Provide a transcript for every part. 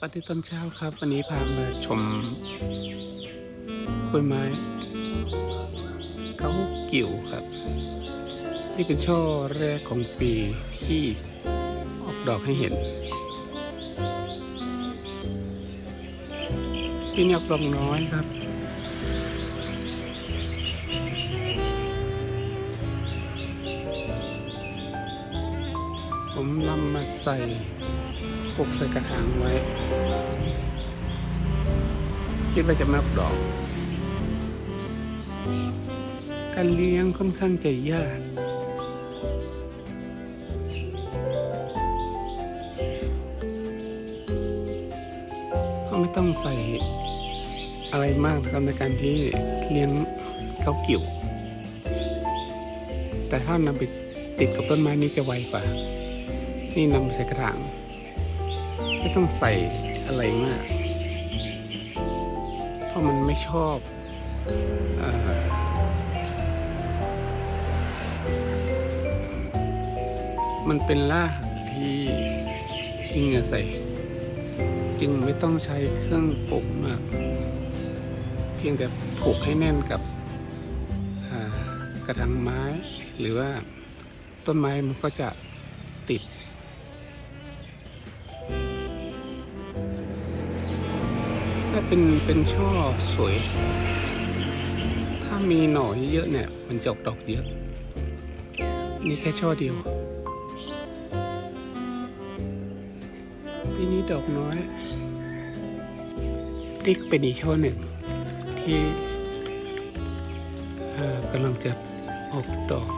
ปฏิตอนเช้าครับ วันนี้พามาชมกล้วยไม้เขากิ่วครับ ที่เป็นช่อแรกของปีที่ออกดอกให้เห็นที่นี่ออกดอกน้อยครับผมนำมาใส่ ปลูกใส่กระถางไว้ คิดว่าจะมาออกดอก การเลี้ยงค่อนข้างจะยากเพราะไม่ต้องใส่อะไรมากนะครับในการที่เลี้ยงเขาวกิ่ว แต่ถ้านำไปติดกับต้นไม้นี้จะไวกว่า นี่นำใส่กระถาง ไม่ต้องใส่อะไรมาก เพราะมันไม่ชอบอมันเป็นรากที่ที่เงื่อใส่ จึงไม่ต้องใช้เครื่องปกมาก เพียงแต่ผูกให้แน่นกับกระถางไม้หรือว่าต้นไม้มันก็จะติด ถ้าเป็นเป็นช่อสวย ถ้ามีหน่อเยอะเนี่ย มันจะออกดอกเยอะ นี่แค่ช่อเดียว ปีนี้ดอกน้อยนี่ก็เป็นอีกช่อหนึ่งที่กำลังจะออกดอก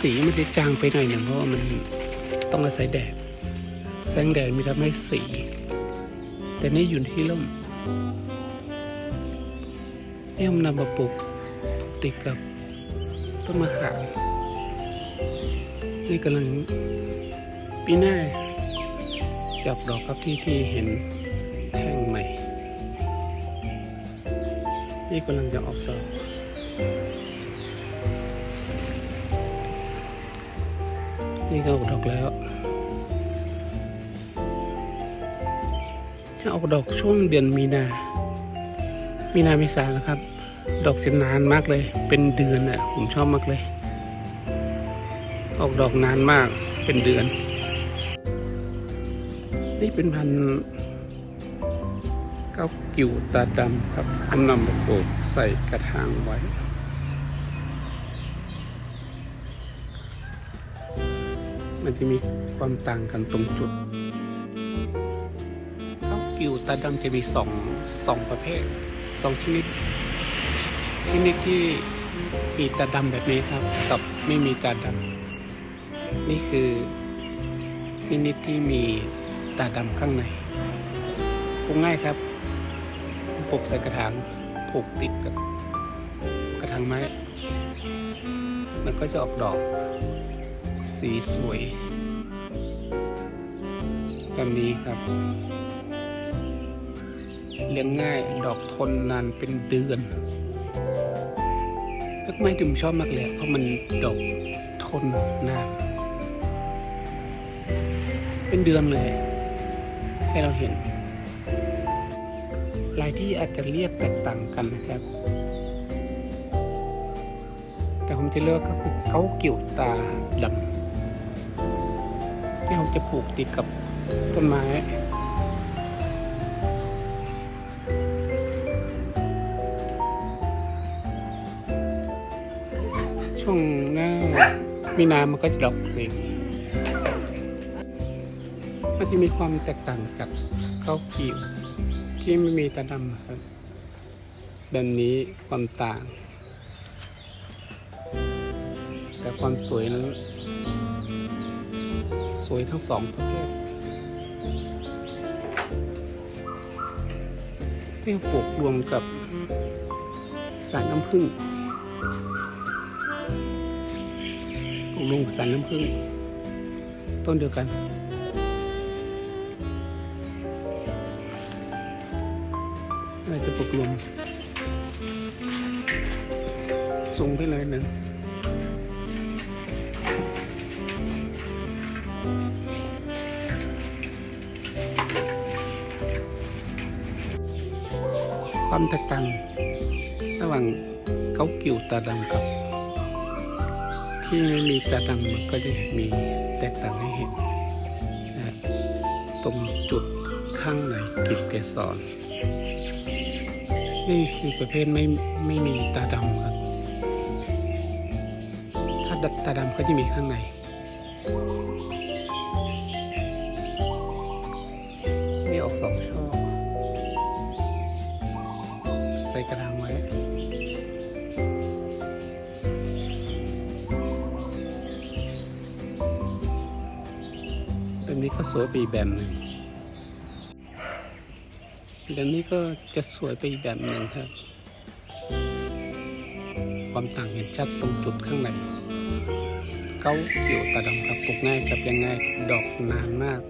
สีมันจะจางไปหน่อยหนึ่งเพราะว่ามันต้องอาศัยแดดแสงแดดมีทำให้สี แต่นี่อยู่ที่ร่มนี่ผมนำมาปลูกติดกับต้นมะขามนี่กำลังปีหน้าจับดอกครับที่ที่เห็นแท่งใหม่ นี่กำลังจะออกดอกนี่ก็ออกดอกแล้ว จะออกดอกช่วงเดือนมีนา มีนาเมษานะครับ ดอกจะนานมากเลย เป็นเดือนอะ ผมชอบมากเลย ออกดอกนานมาก เป็นเดือน นี่เป็นพันธุ์เก้ากิวตาดำครับผมนำมาปลูกใส่กระถางไว้มันจะมีความต่างกันตรงจุด ข้าวกิ่วตาดำจะมีสองสองประเภทสองชนิด ชนิดที่มีตาดำแบบนี้ครับ กับไม่มีตาดำนี่คือชนิดที่มีตาดำข้างในปลูกง่ายครับปลูกใส่กระถางผูกติดกับกระถางไม้ มันก็จะออกดอกสีสวยแบบนี้ครับ เลี้ยงง่าย ดอกทนนานเป็นเดือนต้นไม้ที่ผมชอบมากเลยเพราะมันดอกทนนานเป็นเดือนเลย ให้เราเห็นลายที่อาจจะเรียกแตกต่างกันนะครับ แต่ผมจะเลือกก็คือเขาเกี่ยวตาดำที่ผมจะผูกติดกับต้นไม้ ช่วงหน้ามีนามันก็จะดอกเองมันจะมีความแตกต่างจากข้าวกิ่วที่ไม่มีตาดำครับแบบนี้ความต่าง แต่ความสวยนั้นสวยทั้งสองประเภทที่ปลูกรวมกับสายน้ำผึ้ง ของลุงสันน้ำพึ่งต้นเดียวกัน อาจะปกลมสูงไปเลยหนึ่งความแตกต่างระหว่างเกาเกี่ยวตาดำกับ ที่ไม่มีตาดำมันก็จะมีแตกต่างให้เห็นนะตรงจุดข้างในกิบเกสรนี่คือประเภทไม่ไม่มีตาดำครับ ถ้าตาดำก็จะมีข้างในนี่ออกสองช่อใส่กระดางไว้ สวยไปอีกแบบหนึ่งแบบนี้ก็จะสวยไปอีกแบบหนึ่งครับ ความต่างเห็นชัดตรงจุดข้างในเก้าอยู่ตาดำครับปลูกง่ายครับยังง่ายดอกนานมาก